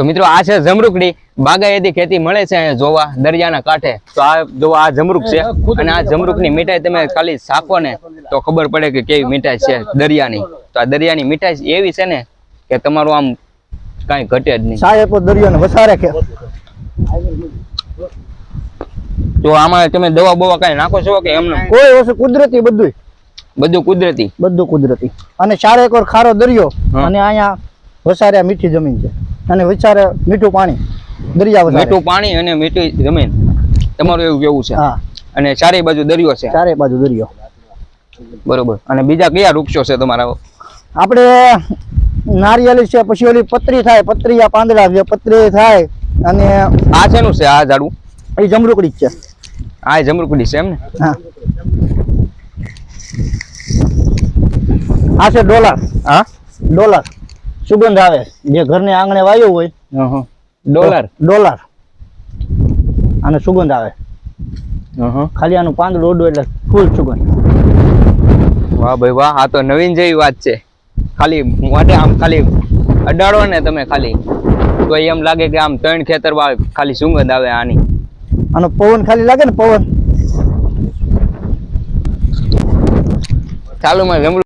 તો મિત્રો આ છે જમરૂકડી. બાગાયતી ખેતી મળે છે અહીંયા જોવા દરિયાના કાંઠે. તો આ જો આ જમરૂક છે અને આ જમરૂકની મીઠાઈ તમે ખાલી સાકો ને તો ખબર પડે કે કેવી મીઠાઈ છે દરિયાની. તો આ દરિયાની મીઠાઈ એવી છે ને કે તમારું આમ કાંઈ ઘટે જ નહીં. સાહેબ દરિયો ને વસારે કે? તો આમાં તમે દવા બવા કાંઈ નાખો છો કે એમને? કોઈ વસ્તુ કુદરતી બધું બધું કુદરતી. બધું કુદરતી. અને ચારે એકર ખારો દરિયો અને અહીંયા વસારે મીઠી જમીન છે. અને વિચારે મીઠું પાણી દરિયા મીઠું પાણી અને મીઠી જમીન. તમારું એવું કેવું છે. હા. અને ચારે બાજુ દરિયો છે. ચારે બાજુ દરિયો. બરોબર. અને બીજા કયા વૃક્ષો છે તમારા? આપણે નારિયેળી છે પછી ઓલી પતરી થાય પતરીયા પાંદડા છે પતરી થાય અને આ શેનું છે આ ઝાડું એ જમરૂકડી છે. આ જમરૂકડી છે એમ ને? હા. આ છે ડોલર. હા? ડોલર. સુગંધ આવે. જે ઘરને આંગણે વાયો હોય ડોલર. ડોલર. અને સુગંધ આવે. ખાલી આનું પાંદડું ઓડું એટલે ફૂલ સુગંધ. વાહ ભાઈ વાહ આ તો નવીન જેવી વાત છે. ખાલી માટે આમ ખાલી અડાડો ને તમે ખાલી. તો એમ લાગે કે આમ ત્રણ ખેતર ખાલી સુગંધ આવે આની. આનો પવન ખાલી લાગે ને પવન? ચાલુ માં